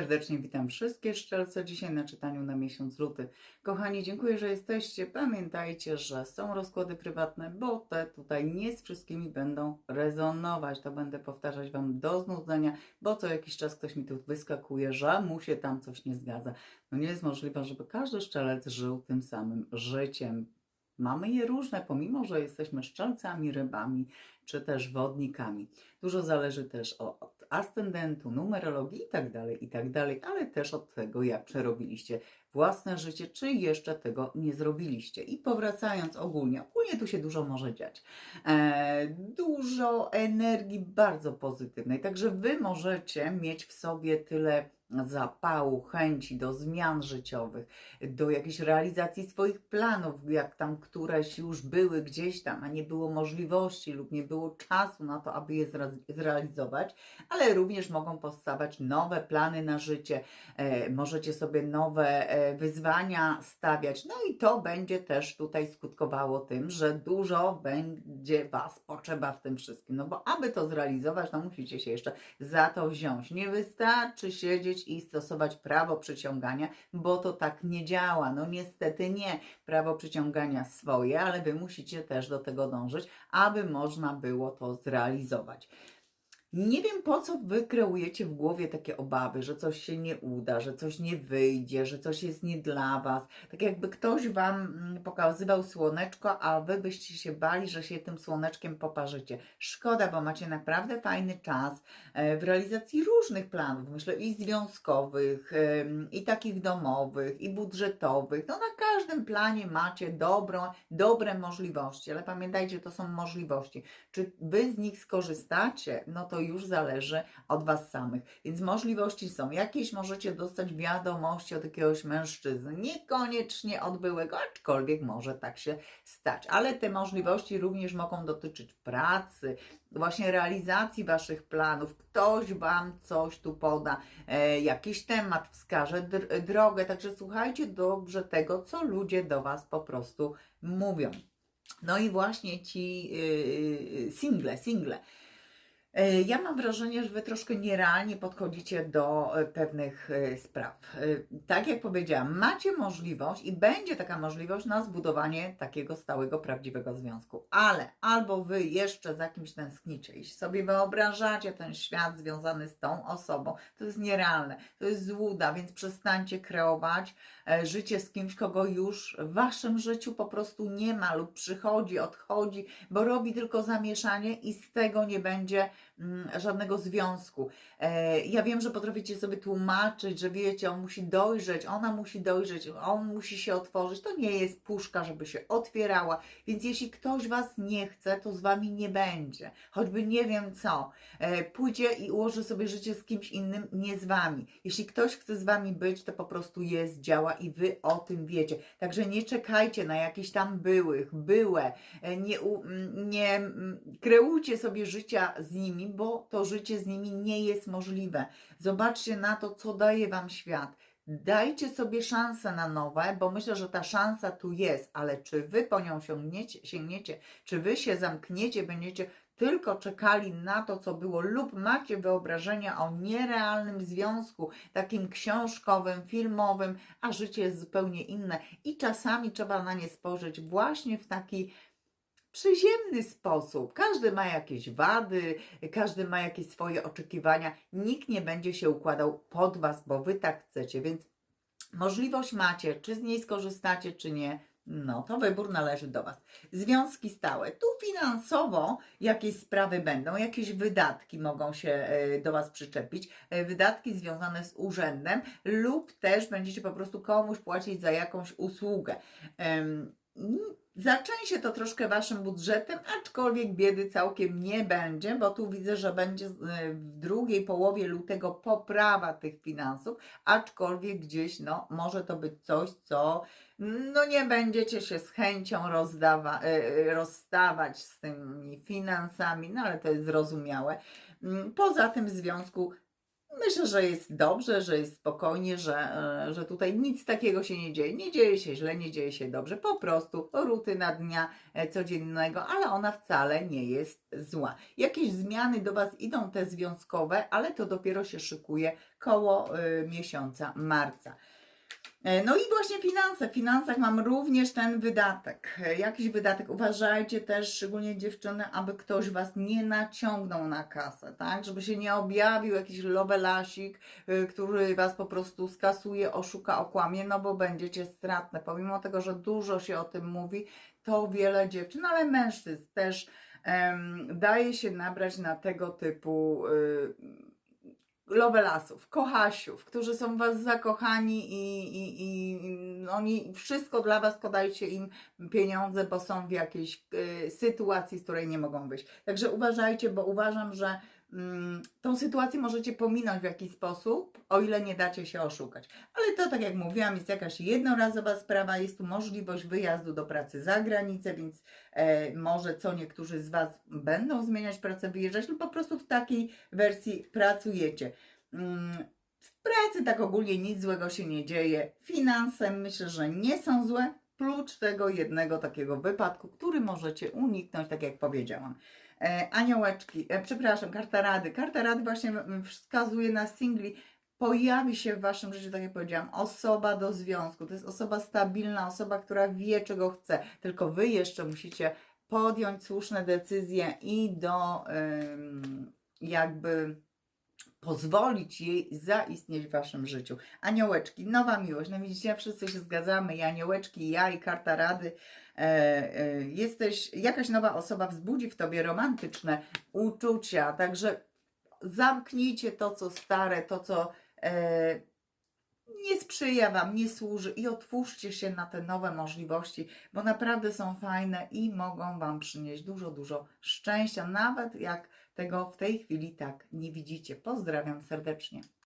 Serdecznie witam wszystkie szczelce dzisiaj na czytaniu na miesiąc luty. Kochani, dziękuję, że jesteście. Pamiętajcie, że są rozkłady prywatne, bo te tutaj nie z wszystkimi będą rezonować. To będę powtarzać Wam do znudzenia, bo co jakiś czas ktoś mi tu wyskakuje, że mu się tam coś nie zgadza. No nie jest możliwe, żeby każdy szczelec żył tym samym życiem. Mamy je różne, pomimo że jesteśmy szczelcami, rybami czy też wodnikami. Dużo zależy też o- ascendentu, numerologii i tak dalej, i tak ale też od tego, jak przerobiliście własne życie, czy jeszcze tego nie zrobiliście. I powracając ogólnie, ogólnie tu się dużo może dziać. E, dużo energii bardzo pozytywnej, także Wy możecie mieć w sobie tyle zapału, chęci do zmian życiowych, do jakiejś realizacji swoich planów, jak tam któreś już były gdzieś tam, a nie było możliwości lub nie było czasu na to, aby je zrealizować, ale również mogą powstawać nowe plany na życie, e, możecie sobie nowe e, wyzwania stawiać, no i to będzie też tutaj skutkowało tym, że dużo będzie Was potrzeba w tym wszystkim, no bo aby to zrealizować, no musicie się jeszcze za to wziąć. Nie wystarczy siedzieć i stosować prawo przyciągania, bo to tak nie działa. No niestety nie. Prawo przyciągania swoje, ale Wy musicie też do tego dążyć, aby można było to zrealizować. Nie wiem po co wy kreujecie w głowie takie obawy, że coś się nie uda, że coś nie wyjdzie, że coś jest nie dla was. Tak jakby ktoś wam mm, pokazywał słoneczko, a wy byście się bali, że się tym słoneczkiem poparzycie. Szkoda, bo macie naprawdę fajny czas e, w realizacji różnych planów, myślę i związkowych, em, i takich domowych, i budżetowych. No na każdym planie macie dobrą, dobre możliwości, ale pamiętajcie, to są możliwości. Czy wy z nich skorzystacie? No to już zależy od was samych. Więc możliwości są. Jakieś możecie dostać wiadomości od jakiegoś mężczyzny, niekoniecznie od byłego, aczkolwiek może tak się stać. Ale te możliwości również mogą dotyczyć pracy, właśnie realizacji waszych planów. Ktoś wam coś tu poda, e, jakiś temat wskaże, dr- drogę. Także słuchajcie dobrze tego, co ludzie do was po prostu mówią. No i właśnie ci yy, single, single. E, Ja mam wrażenie, że Wy troszkę nierealnie podchodzicie do e, pewnych e, spraw. Tak jak powiedziałam, macie możliwość i będzie taka możliwość na zbudowanie takiego stałego, prawdziwego związku. Ale albo Wy jeszcze za kimś tęsknicie i sobie wyobrażacie ten świat związany z tą osobą, to jest nierealne, to jest złuda, więc przestańcie kreować życie z kimś, kogo już w Waszym życiu po prostu nie ma lub przychodzi, odchodzi, bo robi tylko zamieszanie i z tego nie będzie żadnego związku. E, ja wiem, że potraficie sobie tłumaczyć, że wiecie, on musi dojrzeć, ona musi dojrzeć, on musi się otworzyć. To nie jest puszka, żeby się otwierała, więc jeśli ktoś Was nie chce, to z Wami nie będzie. Choćby nie wiem co. E, pójdzie i ułoży sobie życie z kimś innym, nie z Wami. Jeśli ktoś chce z Wami być, to po prostu jest, działa i Wy o tym wiecie. Także nie czekajcie na jakichś tam byłych, byłe, E, nie, u- m, nie m, kreujcie sobie życia z nimi, bo to życie z nimi nie jest możliwe. Zobaczcie na to, co daje Wam świat. Dajcie sobie szansę na nowe, bo myślę, że ta szansa tu jest, ale czy Wy po nią sięgniecie, sięgniecie czy Wy się zamkniecie, będziecie tylko czekali na to, co było, lub macie wyobrażenia o nierealnym związku, takim książkowym, filmowym, a życie jest zupełnie inne i czasami trzeba na nie spojrzeć właśnie w taki przyziemny sposób. Każdy ma jakieś wady, każdy ma jakieś swoje oczekiwania. Nikt nie będzie się układał pod Was, bo Wy tak chcecie, więc możliwość macie, czy z niej skorzystacie, czy nie. No, to wybór należy do Was. Związki stałe. Tu finansowo jakieś sprawy będą, jakieś wydatki mogą się e, do Was przyczepić, e, wydatki związane z urzędem, lub też będziecie po prostu komuś płacić za jakąś usługę. Em, Zaczęcie to troszkę waszym budżetem, aczkolwiek biedy całkiem nie będzie, bo tu widzę, że będzie e, w drugiej połowie lutego poprawa tych finansów, aczkolwiek gdzieś no, może to być coś, co no nie będziecie się z chęcią rozdawa, e, rozstawać z tymi finansami, no ale to jest zrozumiałe. Mm, Poza tym w związku Myślę, że jest dobrze, że jest spokojnie, że, e, że tutaj nic takiego się nie dzieje. Nie dzieje się źle, nie dzieje się dobrze. Po prostu rutyna dnia e, codziennego, ale ona wcale nie jest zła. Jakieś zmiany do Was idą te związkowe, ale to dopiero się szykuje koło y, miesiąca marca. E, No i właśnie finanse. W finansach mam również ten wydatek. E, Jakiś wydatek. Uważajcie też, szczególnie dziewczyny, aby ktoś Was nie naciągnął na kasę, tak? Żeby się nie objawił jakiś lovelasik, y, który Was po prostu skasuje, oszuka, okłamie, no bo będziecie stratne. Pomimo tego, że dużo się o tym mówi, to wiele dziewczyn, ale mężczyzn też daje się nabrać na tego typu y, lovelasów, kochasiów, którzy są Was zakochani i, i, i oni wszystko dla Was, podajcie im pieniądze, bo są w jakiejś y, sytuacji, z której nie mogą wyjść. Także uważajcie, bo uważam, że tą sytuację możecie pominąć w jakiś sposób, o ile nie dacie się oszukać. Ale to, tak jak mówiłam, jest jakaś jednorazowa sprawa, jest tu możliwość wyjazdu do pracy za granicę, więc e, może co niektórzy z Was będą zmieniać pracę, wyjeżdżać lub po prostu w takiej wersji pracujecie. Mm, W pracy tak ogólnie nic złego się nie dzieje. Finanse myślę, że nie są złe, prócz tego jednego takiego wypadku, który możecie uniknąć, tak jak powiedziałam. E, aniołeczki, e, przepraszam, karta rady. Karta rady właśnie wskazuje na singli. Pojawi się w Waszym życiu, tak jak powiedziałam, osoba do związku. To jest osoba stabilna, osoba, która wie, czego chce. Tylko Wy jeszcze musicie podjąć słuszne decyzje i do ym, jakby pozwolić jej zaistnieć w Waszym życiu. Aniołeczki, nowa miłość. No widzicie, wszyscy się zgadzamy. I aniołeczki, i ja, i karta rady. E, e, jesteś, jakaś nowa osoba wzbudzi w Tobie romantyczne uczucia. Także zamknijcie to, co stare, to, co e, nie sprzyja Wam, nie służy i otwórzcie się na te nowe możliwości, bo naprawdę są fajne i mogą Wam przynieść dużo, dużo szczęścia, nawet jak tego w tej chwili tak nie widzicie. Pozdrawiam serdecznie.